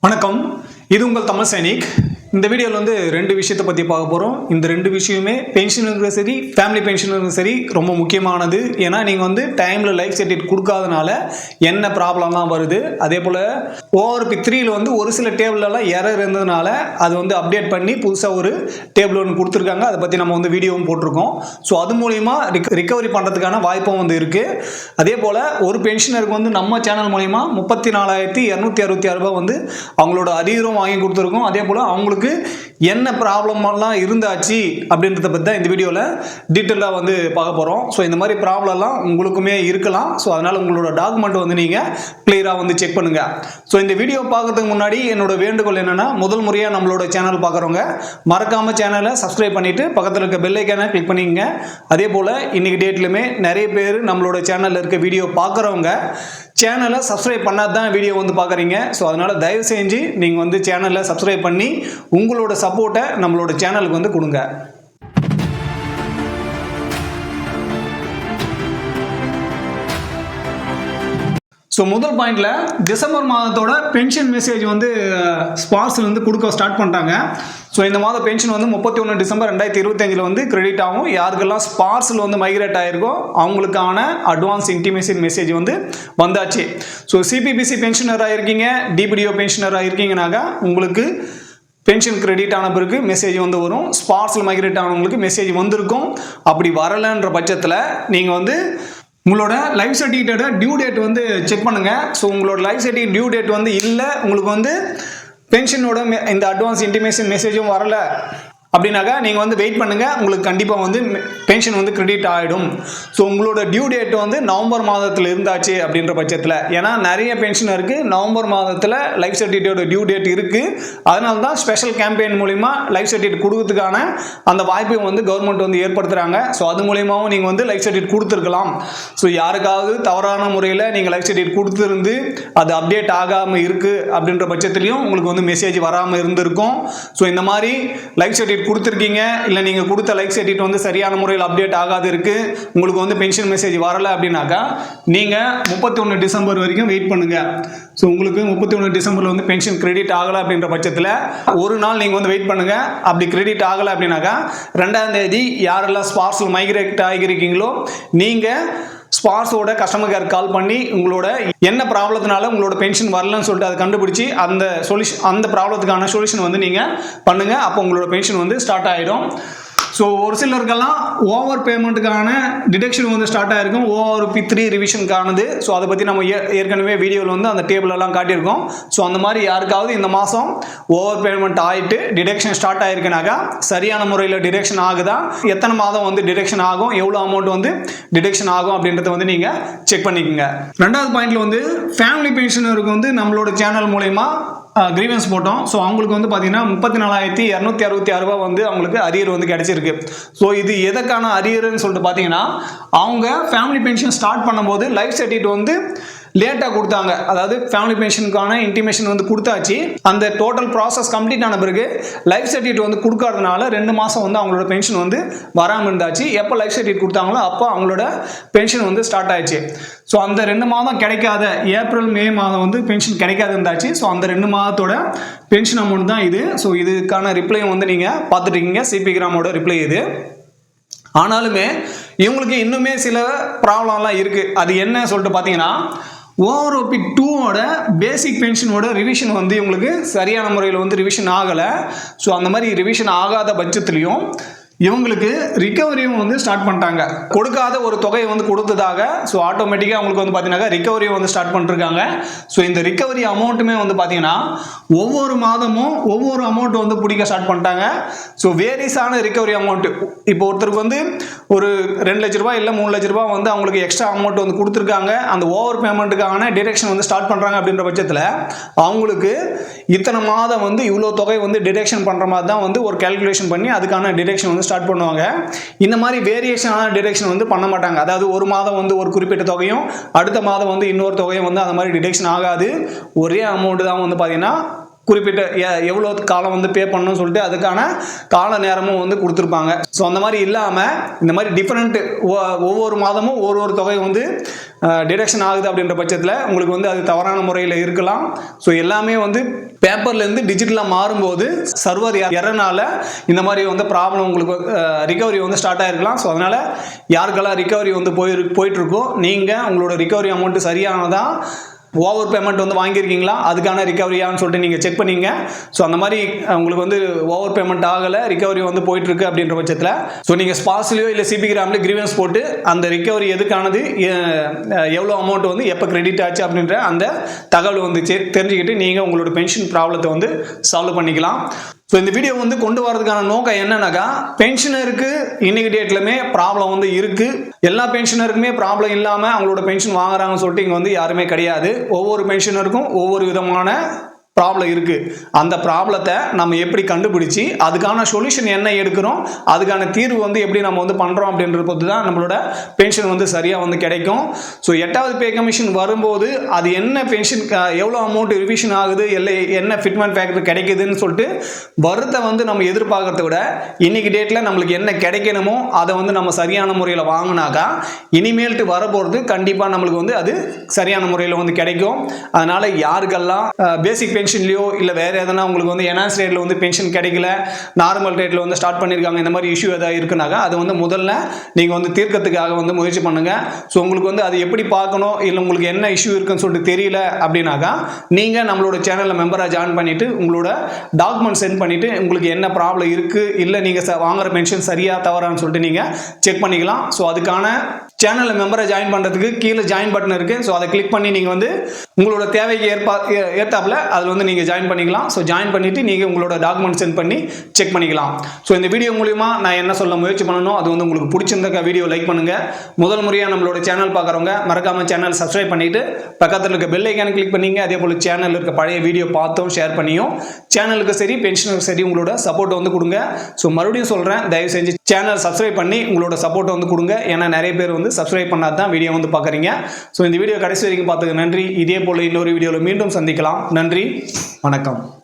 வணக்கம். இது உங்கள் தமிழ் சைனிக். இந்த வீடியோவில் வந்து ரெண்டு விஷயத்தை பற்றி பார்க்க போகிறோம் இந்த ரெண்டு விஷயமே பென்ஷனுக்கும் சரி ஃபேமிலி பென்ஷனுக்கும் சரி ரொம்ப முக்கியமானது. ஏன்னா நீங்கள் வந்து டைமில் லைஃப் சர்டிஃபிகேட் கொடுக்காதனால என்ன ப்ராப்ளம்லாம் வருது. அதே போல் ஓவர் பி த்ரீயில் வந்து ஒரு சில டேபிளெல்லாம் எரர் இருந்ததுனால அது வந்து அப்டேட் பண்ணி புதுசாக ஒரு டேபிள் ஒன்று கொடுத்துருக்காங்க. அதை பற்றி நம்ம வந்து வீடியோவும் போட்டிருக்கோம். ஸோ அது மூலிமா ரிகவரி பண்ணுறதுக்கான வாய்ப்பும் வந்து இருக்குது அதே போல் ஒரு பென்ஷனருக்கு வந்து நம்ம சேனல் மூலிமா முப்பத்தி நாலாயிரத்தி இரநூத்தி அறுபத்தி ஆறு ரூபாய் வந்து அவங்களோட அரியரும் வாங்கி கொடுத்துருக்கோம். அதே போல் அவங்களுக்கு என்ன ப்ராப்ளமெல்லாம் இருந்தாச்சு அப்படின்றத பற்றி தான் இந்த வீடியோவில் டீட்டெயிலாக வந்து பார்க்க போகிறோம் ஸோ இந்த மாதிரி ப்ராப்ளம்லாம் உங்களுக்குமே இருக்கலாம். ஸோ அதனால் உங்களோட டாக்குமெண்ட் வந்து நீங்கள் கிளியராக வந்து செக் பண்ணுங்கள் ஸோ இந்த வீடியோ பார்க்கறதுக்கு முன்னாடி என்னோட வேண்டுகோள் என்னென்னா முதல் முறையாக நம்மளோட சேனல் பார்க்குறவங்க மறக்காமல் சேனலை சப்ஸ்கிரைப் பண்ணிவிட்டு பக்கத்தில் இருக்க பெல்லைக்கான கிளிக் பண்ணிக்கங்க. அதே போல் இன்றைக்கி டேட்லையுமே நிறைய பேர் நம்மளோட சேனலில் இருக்க வீடியோ பார்க்குறவங்க சேனலை சப்ஸ்கிரைப் பண்ணாதான் வீடியோ வந்து பார்க்குறீங்க. ஸோ அதனால் தயவு செஞ்சு நீங்கள் வந்து சேனலை சப்ஸ்கிரைப் பண்ணி உங்களோட சப்போர்ட்டை நம்மளோட சேனலுக்கு வந்து கொடுங்க. ஸோ முதல் பாயிண்டில் டிசம்பர் மாதத்தோட பென்ஷன் மெசேஜ் வந்து ஸ்பார்ஸில் வந்து கொடுக்க ஸ்டார்ட் பண்ணிட்டாங்க. ஸோ இந்த மாதம் பென்ஷன் வந்து முப்பத்தி ஒன்று டிசம்பர் ரெண்டாயிரத்தி இருபத்தஞ்சில் வந்து கிரெடிட் ஆகும். யாருக்கெல்லாம் ஸ்பார்ஸில் வந்து மைக்ரேட் ஆகிருக்கோ அவங்களுக்கான அட்வான்ஸ் இன்டிமேஷன் மெசேஜ் வந்து வந்தாச்சு. ஸோ சிபிபிசி பென்ஷனராக இருக்கீங்க டிபிடிஓ பென்ஷனராக இருக்கீங்கனாக்கா உங்களுக்கு பென்ஷன் கிரெடிட் ஆன பிறகு மெசேஜ் வந்து வரும். ஸ்பாட்ஸில் மைக்ரேட் ஆனவங்களுக்கு மெசேஜ் வந்திருக்கும். அப்படி வரலைன்ற பட்சத்தில் நீங்கள் வந்து உங்களோட லைஃப் சர்டிஃபிகேட்டோட டியூ டேட் வந்து செக் பண்ணுங்கள் ஸோ உங்களோட லைஃப் சர்டிஃபிகேட் டியூ டேட் வந்து இல்லை உங்களுக்கு வந்து பென்ஷனோட இந்த அட்வான்ஸ் இன்டிமேஷன் மெசேஜும் வரல அப்படின்னாக்கா நீங்கள் வந்து வெயிட் பண்ணுங்கள் உங்களுக்கு கண்டிப்பாக வந்து பென்ஷன் வந்து கிரெடிட் ஆகிடும் ஸோ உங்களோட டியூ டேட் வந்து நவம்பர் மாதத்தில் இருந்தாச்சு அப்படின்ற பட்சத்தில். ஏன்னா நிறைய பென்ஷன் இருக்குது நவம்பர் மாதத்தில் லைஃப் சர்டிஃபிகேட்டோட டியூ டேட் இருக்குது அதனால தான் ஸ்பெஷல் கேம்பெயின் மூலிமா லைஃப் சர்டிஃபிகேட் கொடுக்கறதுக்கான அந்த வாய்ப்பையும் வந்து கவர்மெண்ட் வந்து ஏற்படுத்துகிறாங்க ஸோ அது மூலியமாகவும் நீங்கள் வந்து லைஃப் சர்டிஃபிகேட் கொடுத்துருக்கலாம். ஸோ யாருக்காவது தவறான முறையில் நீங்கள் லைஃப் சர்டிஃபிகேட் கொடுத்துருந்து அது அப்டேட் ஆகாமல் இருக்குது அப்படின்ற பட்சத்துலையும் உங்களுக்கு வந்து மெசேஜ் வராமல் இருந்திருக்கும். ஸோ இந்த மாதிரி லைஃப் சர்டிஃபிகேட் கொடுத்துருக்கீங்க. இல்லை நீங்கள் கொடுத்த லைஃப் சர்டிஃபிகேட் வந்து சரியான முறையில் அப்டேட் ஆகாது இருக்குது உங்களுக்கு வந்து பென்ஷன் மெசேஜ் வரலை அப்படின்னாக்கா நீங்கள் முப்பத்தி ஒன்று டிசம்பர் வரைக்கும் வெயிட் பண்ணுங்கள் ஸோ உங்களுக்கு முப்பத்தி ஒன்று டிசம்பரில் வந்து பென்ஷன் கிரெடிட் ஆகலை அப்படின்ற பட்சத்தில் ஒரு நாள் நீங்கள் வந்து வெயிட் பண்ணுங்கள் அப்படி கிரெடிட் ஆகலை அப்படின்னாக்கா ரெண்டாம் தேதி யாரெல்லாம் ஸ்பார்ஸில் மைக்ரேட் ஆகியிருக்கீங்களோ நீங்கள் ஸ்பார்ஸோட கஸ்டமர் கேர் கால் பண்ணி உங்களோட என்ன ப்ராப்ளத்தினால உங்களோட பென்ஷன் வரலன்னு சொல்லிட்டு அதை கண்டுபிடிச்சி அந்த சொல்யூஷன் அந்த ப்ராப்ளத்துக்கான சொல்யூஷன் வந்து நீங்கள் பண்ணுங்கள் அப்போ உங்களோட பென்ஷன் வந்து ஸ்டார்ட் ஆகிடும் ஸோ ஒரு சிலருக்கெல்லாம் ஓவர் பேமெண்ட்டுக்கான டிடெக்ஷன் வந்து ஸ்டார்ட் ஆகிருக்கும் ஓவர் பி த்ரீ ரிவிஷனுக்கானது ஸோ அதை பற்றி நம்ம ஏ- ஏற்கனவே வீடியோவில் வந்து அந்த டேபிளெல்லாம் காட்டியிருக்கோம். ஸோ அந்த மாதிரி யாருக்காவது இந்த மாதம் ஓவர் பேமெண்ட் ஆகிட்டு டிடக்ஷன் ஸ்டார்ட் ஆகிருக்குனாக்கா சரியான முறையில் டிடெக்ஷன் ஆகுதா? எத்தனை மாதம் வந்து டிடெக்ஷன் ஆகும்? எவ்வளோ அமௌண்ட் வந்து டிடக்ஷன் ஆகும் அப்படின்றத வந்து நீங்கள் செக் பண்ணிக்கோங்க. ரெண்டாவது பாயிண்ட்ல வந்து ஃபேமிலி பென்ஷனருக்கு வந்து நம்மளோட சேனல் மூலயமா கிரீவன்ஸ் போட்டோம். ஸோ அவங்களுக்கு வந்து பார்த்தீங்கன்னா முப்பத்தி நாலாயிரத்தி இரநூத்தி அறுபத்தி ஆறு ரூபா வந்து அவங்களுக்கு அரியர் வந்து கிடைச்சிருக்கு. ஸோ இது எதற்கான அரியர்னு சொல்லிட்டு பார்த்தீங்கன்னா அவங்க ஃபேமிலி பென்ஷன் ஸ்டார்ட் பண்ணும்போது லைஃப் சர்டிஃபிகேட் வந்து லேட்டாக கொடுத்தாங்க. அதாவது ஃபேமிலி பென்ஷனுக்கான இன்டிமேஷன் வந்து கொடுத்தாச்சு. அந்த டோட்டல் ப்ராசஸ் கம்ப்ளீட் ஆன பிறகு லைஃப் சர்டிஃபிகேட் வந்து கொடுக்காதனால ரெண்டு மாதம் வந்து அவங்களோட பென்ஷன் வந்து வராமல் இருந்தாச்சு. எப்போ லைஃப் சர்டிஃபிகேட் கொடுத்தாங்களோ அப்போ அவங்களோட பென்ஷன் வந்து ஸ்டார்ட் ஆயிடுச்சு. ஸோ அந்த ரெண்டு மாதம் கிடைக்காத ஏப்ரல் மே மாதம் வந்து பென்ஷன் கிடைக்காது இருந்தாச்சு. ஸோ அந்த ரெண்டு மாதத்தோட பென்ஷன் அமௌண்ட் தான் இது. ஸோ இதுக்கான ரிப்ளையும் வந்து நீங்கள் பார்த்துட்டு சிபி கிராமோட ரிப்ளை இது. ஆனாலுமே இவங்களுக்கு இன்னுமே சில ப்ராப்ளம்லாம் இருக்குது அது என்ன சொல்லிட்டு பார்த்தீங்கன்னா ஓஆர்ஓபி டூவோட பேசிக் பென்ஷனோட ரிவிஷன் வந்து இவங்களுக்கு சரியான முறையில் வந்து ரிவிஷன் ஆகலை. ஸோ அந்த மாதிரி ரிவிஷன் ஆகாத பட்சத்துலேயும் இவங்களுக்கு ரிகவரியும் வந்து ஸ்டார்ட் பண்ணிட்டாங்க. கொடுக்காத ஒரு தொகையை வந்து கொடுத்ததாக ஸோ ஆட்டோமேட்டிக்காக அவங்களுக்கு வந்து பார்த்தீங்கன்னா ரிகவரியும் வந்து ஸ்டார்ட் பண்ணிருக்காங்க ஸோ இந்த ரிகவரி அமௌண்ட்டுமே வந்து பார்த்தீங்கன்னா ஒவ்வொரு மாதமும் ஒவ்வொரு அமௌண்ட் வந்து பிடிக்க ஸ்டார்ட் பண்ணிட்டாங்க. ஸோ வேரியஸான ரிகவரி அமௌண்ட் இப்போ ஒருத்தருக்கு வந்து ஒரு ரெண்டு லட்ச ரூபாய் இல்லை மூணு லட்ச ரூபாய் வந்து அவங்களுக்கு எக்ஸ்ட்ரா அமௌண்ட் வந்து கொடுத்துருக்காங்க. அந்த ஓவர் பேமெண்ட்டுக்கான டிடெக்ஷன் வந்து ஸ்டார்ட் பண்ணுறாங்க அப்படின்ற பட்சத்தில் அவங்களுக்கு இத்தனை மாதம் வந்து இவ்வளோ தொகை வந்து டிடெக்ஷன் பண்ணுற மாதிரி தான் வந்து ஒரு கேல்குலேஷன் பண்ணி அதுக்கான டிடெக்ஷன் வந்து ஸ்டார்ட் பண்ணுவாங்க. இந்த மாதிரி வேரியேஷனான டிடெக்ஷன் வந்து பண்ண மாட்டாங்க. அதாவது ஒரு மாதம் வந்து ஒரு குறிப்பிட்ட தொகையும் அடுத்த மாதம் வந்து இன்னொரு தொகையும் வந்து அந்த மாதிரி டிடெக்ஷன் ஆகாது. ஒரே அமௌண்ட் தான் வந்து பார்த்தீங்கன்னா குறிப்பிட்ட எவ்வளோ காலம் வந்து பே பண்ணணும்னு சொல்லிட்டு அதுக்கான கால நேரமும் வந்து கொடுத்துருப்பாங்க. ஸோ அந்த மாதிரி இல்லாமல் இந்த மாதிரி டிஃப்ரெண்ட் ஒவ்வொரு மாதமும் ஒரு ஒரு தொகை வந்து டிடக்ஷன் ஆகுது அப்படின்ற பட்சத்தில் உங்களுக்கு வந்து அது தவறான முறையில் இருக்கலாம். ஸோ எல்லாமே வந்து பேப்பர்லேருந்து டிஜிட்டலாக மாறும்போது சர்வர் எறனால இந்த மாதிரி வந்து ப்ராப்ளம் உங்களுக்கு ரிகவரி வந்து ஸ்டார்ட் ஆகிருக்கலாம் ஸோ அதனால் யாருக்கெல்லாம் ரிகவரி வந்து போயிரு போயிட்டுருக்கோ நீங்கள் உங்களோட ரிகவரி அமௌண்ட்டு சரியானதாக ஓவர் பேமெண்ட் வந்து வாங்கியிருக்கீங்களா? அதுக்கான ரிகவரியான்னு சொல்லிட்டு நீங்கள் செக் பண்ணீங்க. ஸோ அந்த மாதிரி உங்களுக்கு வந்து ஓவர் பேமெண்ட் ஆகலை ரிகவரி வந்து போயிட்டுருக்கு அப்படின்ற பட்சத்தில். ஸோ நீங்கள் ஸ்பாஸ்லேயோ இல்லை சிபி கிராம்லேயோ கிரீவன்ஸ் போட்டு அந்த ரிகவரி எதுக்கானது எவ்வளோ அமௌண்ட் வந்து எப்போ கிரெடிட் ஆச்சு அப்படின்ற அந்த தகவல் வந்து தெரிஞ்சுக்கிட்டு நீங்கள் உங்களோட பென்ஷன் ப்ராப்ளத்தை வந்து சால்வ் பண்ணிக்கலாம். ஸோ இந்த வீடியோ வந்து கொண்டு வரதுக்கான நோக்கம் என்னன்னாக்கா பென்ஷனருக்கு இன்னைக்கு டேட்லுமே ப்ராப்ளம் வந்து இருக்கு. எல்லா பென்ஷனருக்குமே ப்ராப்ளம் இல்லாமல் அவங்களோட பென்ஷன் வாங்குறாங்கன்னு சொல்லிட்டு இங்கே வந்து யாருமே கிடையாது. ஒவ்வொரு பென்ஷனருக்கும் ஒவ்வொரு விதமான ப்ராப்ளம் இருக்கு. அந்த ப்ராப்ளத்தை நம்ம எப்படி கண்டுபிடிச்சி அதுக்கான சொல்யூஷன் என்ன எடுக்கிறோம் அதுக்கான தீர்வு வந்து எப்படி நம்ம வந்து பண்ணுறோம் அப்படின்ற பொறுத்து தான் நம்மளோட பென்ஷன் வந்து சரியாக வந்து கிடைக்கும். ஸோ எட்டாவது பே கமிஷன் வரும்போது அது என்ன பென்ஷன் எவ்வளோ அமௌண்ட் ரிவிஷன் ஆகுது இல்லை என்ன ஃபிட்மெண்ட் ஃபேக்டர் கிடைக்குதுன்னு சொல்லிட்டு வருத்தை வந்து நம்ம எதிர்பார்க்கறத விட இன்னைக்கு டேட்டில் நம்மளுக்கு என்ன கிடைக்கணுமோ அதை வந்து நம்ம சரியான முறையில் வாங்கினாக்கா இனிமேல்ட்டு வரப்போகிறது கண்டிப்பாக நம்மளுக்கு வந்து அது சரியான முறையில் வந்து கிடைக்கும். அதனால் யாருக்கெல்லாம் பேசிக் பென்ஷன்லையோ இல்லை வேறு எதனா உங்களுக்கு வந்து என்ஹான்ஸ் ரேட்டில் வந்து பென்ஷன் கிடைக்கல நார்மல் ரேட்டில் வந்து ஸ்டார்ட் பண்ணியிருக்காங்க இந்த மாதிரி இஷ்யூ எதாவது இருக்குனாக்கா அது வந்து முதல்ல நீங்கள் வந்து தீர்க்கறதுக்காக வந்து முயற்சி பண்ணுங்கள் ஸோ உங்களுக்கு வந்து அது எப்படி பார்க்கணும் இல்லை உங்களுக்கு என்ன இஷ்யூ இருக்குன்னு சொல்லிட்டு தெரியல அப்படின்னாக்கா நீங்கள் நம்மளோட சேனலில் மெம்பராக ஜாயின் பண்ணிவிட்டு உங்களோட டாக்குமெண்ட் சென்ட் பண்ணிவிட்டு உங்களுக்கு என்ன ப்ராப்ளம் இருக்குது இல்லை நீங்கள் வாங்குற பென்ஷன் சரியா தவறான்னு சொல்லிட்டு நீங்கள் செக் பண்ணிக்கலாம். ஸோ அதுக்கான சேனலில் மெம்பரை ஜாயின் பண்ணுறதுக்கு கீழே ஜாயின் பட்டன் இருக்குது ஸோ அதை கிளிக் பண்ணி நீங்கள் வந்து உங்களோட தேவைக்கு ஏற்பா ஏற்றாப்புல அதில் வந்து நீங்கள் ஜாயின் பண்ணிக்கலாம். ஸோ ஜாயின் பண்ணிவிட்டு நீங்கள் உங்களோட டாக்குமெண்ட் சென்ட் பண்ணி செக் பண்ணிக்கலாம். ஸோ இந்த வீடியோ மூலிமா நான் என்ன சொல்ல முயற்சி பண்ணணும் அது வந்து உங்களுக்கு பிடிச்சிருந்தக்க வீடியோ லைக் பண்ணுங்கள் முதல் முறையாக நம்மளோட சேனல் பார்க்குறவங்க மறக்காமல் சேனல் சப்ஸ்கிரைப் பண்ணிவிட்டு பக்கத்தில் இருக்க பெல் ஐக்கான கிளிக் பண்ணீங்க. அதே போல் சேனலில் இருக்க பழைய வீடியோ பார்த்தோம் ஷேர் பண்ணியும். சேனலுக்கு சரி பென்ஷனுக்கு சரி உங்களோட சப்போர்ட் வந்து கொடுங்க. ஸோ மறுபடியும் சொல்கிறேன் தயவு செஞ்சு சேனல் சப்ஸ்கிரைப் பண்ணி உங்களோட சப்போர்ட் வந்து கொடுங்க. ஏன்னா நிறைய பேர் வந்து சப்ஸ்கிரைப் பண்ணாதான் தான் வீடியோ வந்து பார்க்குறீங்க. ஸோ இந்த வீடியோ கடைசி வரைக்கும் பார்த்துக்க நன்றி. இதே போல் இன்னொரு வீடியோவில் மீண்டும் சந்திக்கலாம். நன்றி. வணக்கம்.